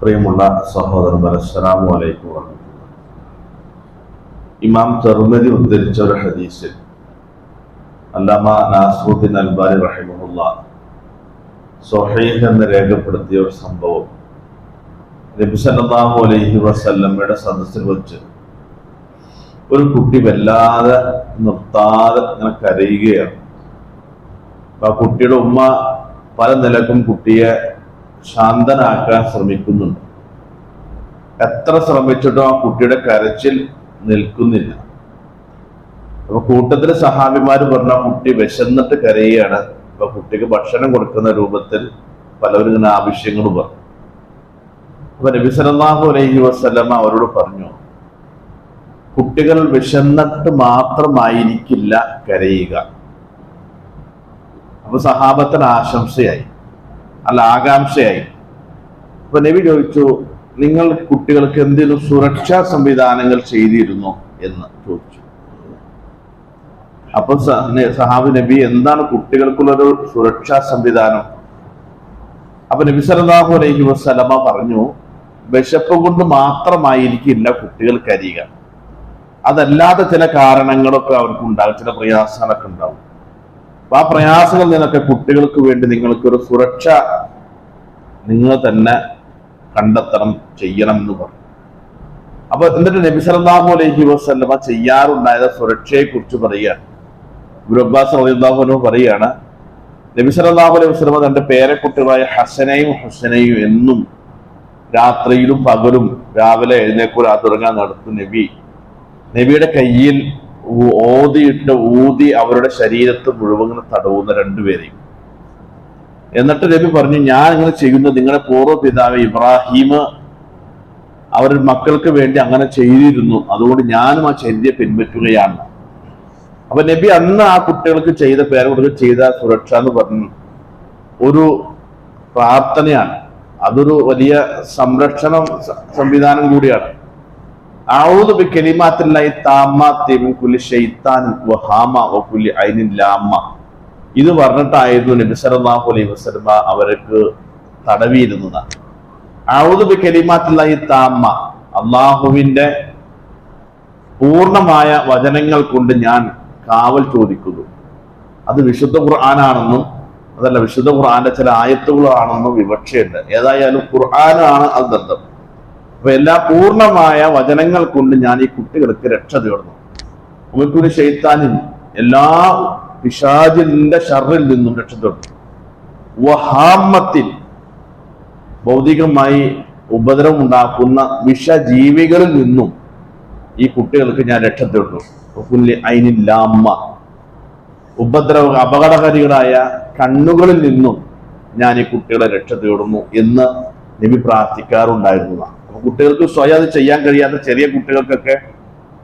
പ്രിയമുള്ള സഹോദരന്മാർ അസ്സലാമു അലൈക്കും. ഇമാം തെർമതി ഉദ്ധരിച്ച ഒരു ഹദീസിൽ അല്ലാമ നാസറുദ്ദീൻ അൽബാലി റഹിമുള്ള സൊഹൈഹ് എന്ന് രേഖപ്പെടുത്തിയ ഒരു സംഭവം നബി സല്ലല്ലാഹു അലൈഹി വസല്ലമ്മയുടെ സദസ്സിൽ വെച്ച് ഒരു കുട്ടി വല്ലാതെ നിർത്താതെ ഇങ്ങനെ കരയുകയാണ് ആ കുട്ടിയുടെ ഉമ്മ പല നിലക്കും കുട്ടിയെ ശാന്തനാക്കാൻ ശ്രമിക്കുന്നുണ്ട്. എത്ര ശ്രമിച്ചിട്ടും ആ കുട്ടിയുടെ കരച്ചിൽ നിൽക്കുന്നില്ല. അപ്പൊ കൂട്ടത്തിൽ സഹാബിമാര് പറഞ്ഞ കുട്ടി വിശന്നിട്ട് കരയുകയാണ്. അപ്പൊ കുട്ടിക്ക് ഭക്ഷണം കൊടുക്കുന്ന രൂപത്തിൽ പലവരും ഇങ്ങനെ ആവശ്യങ്ങൾ പറഞ്ഞു. അപ്പൊ നബി അലൈഹി വസല്ലമ അവരോട് പറഞ്ഞു കുട്ടികൾ വിശന്നിട്ട് മാത്രമായിരിക്കില്ല കരയുക. അപ്പൊ സഹാബത്തിന് ആശംസയായി. അല്ല ആകാംക്ഷയായി. അപ്പൊ നബി ചോദിച്ചു നിങ്ങൾ കുട്ടികൾക്ക് എന്തെങ്കിലും സുരക്ഷാ സംവിധാനങ്ങൾ ചെയ്തിരുന്നോ? എന്ന് ചോദിച്ചു. അപ്പൊ സഹാബ് നബി എന്താണ് കുട്ടികൾക്കുള്ളൊരു സുരക്ഷാ സംവിധാനം? അപ്പൊ നബി സലാഹു അലൈഹി വസല്ലമ പറഞ്ഞു വിശപ്പ് കൊണ്ട് മാത്രമായിരിക്കില്ല കുട്ടികൾ കരിയുക അതല്ലാതെ ചില കാരണങ്ങളൊക്കെ അവർക്ക് ഉണ്ടാകും ചില പ്രയാസങ്ങളൊക്കെ ഉണ്ടാവും അപ്പൊ ആ പ്രയാസങ്ങളിൽ നിന്നൊക്കെ കുട്ടികൾക്ക് വേണ്ടി നിങ്ങൾക്കൊരു സുരക്ഷ നിങ്ങൾ തന്നെ കണ്ടെത്തണം ചെയ്യണം എന്ന് പറഞ്ഞു. അപ്പൊ എന്നിട്ട് നബി സല്ലല്ലാഹു അലൈഹി വസല്ലമ ചെയ്യാറുണ്ടായ സുരക്ഷയെ കുറിച്ച് പറയുകയാണ് ഗുരുബാസ് അൻഹു പറയുകയാണ് നബി സല്ലല്ലാഹു അലൈഹി വസ്ലമ തന്റെ പേരക്കുട്ടികളായ ഹസനയും ഹസനയും എന്നും രാത്രിയിലും പകലും രാവിലെ എഴുന്നേക്കൂല തുടങ്ങാൻ നടത്തും നബി. നബിയുടെ കയ്യിൽ ഓതിയിട്ട് ഊതി അവരുടെ ശരീരത്ത് മുഴുവൻ തടവുന്ന രണ്ടുപേരെയും. എന്നിട്ട് നബി പറഞ്ഞു ഞാൻ ഇങ്ങനെ ചെയ്യുന്നത് നിങ്ങളുടെ പൂർവ പിതാവ് ഇബ്രാഹിം അവരുടെ മക്കൾക്ക് വേണ്ടി അങ്ങനെ ചെയ്തിരുന്നു. അതുകൊണ്ട് ഞാനും ആ ചര്യ പിൻപറ്റുകയാണ്. അപ്പൊ നബി അന്ന് ആ കുട്ടികൾക്ക് ചെയ്ത പേര് പേരക്കുട്ടികൾക്ക് ചെയ്ത സുരക്ഷ എന്ന് പറഞ്ഞു ഒരു പ്രാർത്ഥനയാണ്. അതൊരു വലിയ സംരക്ഷണം സംവിധാനം കൂടിയാണ്. ഇത് പറഞ്ഞിട്ടായിരുന്നു നബി സല്ലല്ലാഹു അലൈഹി വസല്ലം അവർക്ക് തടവിയിരുന്നതാണ് അഊദു ബികലിമാത്തില്ലാഹി താമ്മ അള്ളാഹുവിന്റെ പൂർണമായ വചനങ്ങൾ കൊണ്ട് ഞാൻ കാവൽ ചോദിക്കുന്നു. അത് വിശുദ്ധ ഖുർആനാണെന്നും അതല്ല വിശുദ്ധ ഖുർആന്റെ ചില ആയത്തുകളാണെന്നും വിവക്ഷയുണ്ട് ഏതായാലും ഖുർആനാണ് അത് ദന്തം അപ്പൊ എല്ലാ പൂർണമായ വചനങ്ങൾ കൊണ്ട് ഞാൻ ഈ കുട്ടികൾക്ക് രക്ഷ തേടുന്നു. ഉമക്കുരി ഷെയ്ത്താനും എല്ലാ പിശാജിന്റെ ഷറിൽ നിന്നും രക്ഷ തേടുന്നു. വഹാമത്തിൽ ഭൗതികമായി ഉപദ്രവം ഉണ്ടാക്കുന്ന വിഷജീവികളിൽ നിന്നും ഈ കുട്ടികൾക്ക് ഞാൻ രക്ഷ തേടുന്നു. അയിനില്ലാമ്മ ഉപദ്രവ അപകടകാരികളായ കണ്ണുകളിൽ നിന്നും ഞാൻ ഈ കുട്ടികളെ രക്ഷ തേടുന്നു എന്ന് നബി പ്രാർത്ഥിക്കാറുണ്ടായിരുന്നതാണ് കുട്ടികൾക്ക് സ്വയം അത് ചെയ്യാൻ കഴിയാത്ത ചെറിയ കുട്ടികൾക്കൊക്കെ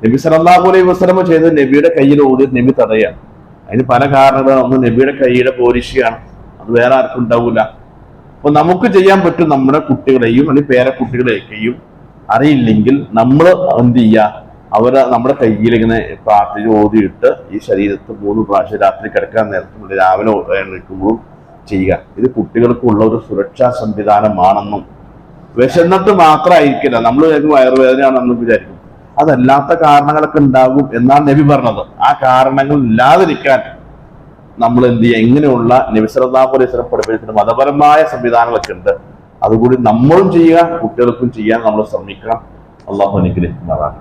നബി സല്ലല്ലാഹു അലൈഹി വസല്ലമ ചെയ്ത് നബിയുടെ കയ്യിൽ ഓടി നബി തടയാണ് അതിന് പല കാരണങ്ങളും. ഒന്ന് നബിയുടെ കൈയുടെ പോരിശയാണ് അത് വേറെ ആർക്കും ഉണ്ടാവില്ല അപ്പൊ നമുക്ക് ചെയ്യാൻ പറ്റും നമ്മുടെ കുട്ടികളെയും അല്ലെങ്കിൽ പേരക്കുട്ടികളെയൊക്കെയും അറിയില്ലെങ്കിൽ നമ്മൾ എന്ത് ചെയ്യുക അവരെ നമ്മുടെ കയ്യിൽ ഇങ്ങനെ പ്രാർത്ഥിച്ച് ഓതിയിട്ട് ഈ ശരീരത്ത് മൂന്ന് പ്രാവശ്യം രാത്രി കിടക്കാൻ നേരത്തും രാവിലെ എഴുന്നേൽക്കുമ്പോഴും ചെയ്യുക. ഇത് കുട്ടികൾക്കുള്ള ഒരു സുരക്ഷാ സംവിധാനമാണെന്നും വിശന്നിട്ട് മാത്രമായിരിക്കില്ല നമ്മൾ വയറുവേദനയാണെന്ന് വിചാരിക്കും. അതല്ലാത്ത കാരണങ്ങളൊക്കെ ഉണ്ടാകും എന്നാണ് നബി പറഞ്ഞത്. ആ കാരണങ്ങൾ ഇല്ലാതിരിക്കാൻ നമ്മൾ എന്ത് ചെയ്യുക ഇങ്ങനെയുള്ള നബിസലാപുരേശ്വരം പഠിപ്പിച്ചിട്ട് മതപരമായ സംവിധാനങ്ങളൊക്കെ ഉണ്ട്. അതുകൂടി നമ്മളും ചെയ്യുക കുട്ടികൾക്കും ചെയ്യാൻ നമ്മൾ ശ്രമിക്കണം. അള്ളാഹു അനുഗ്രഹിക്കുന്നതാണ്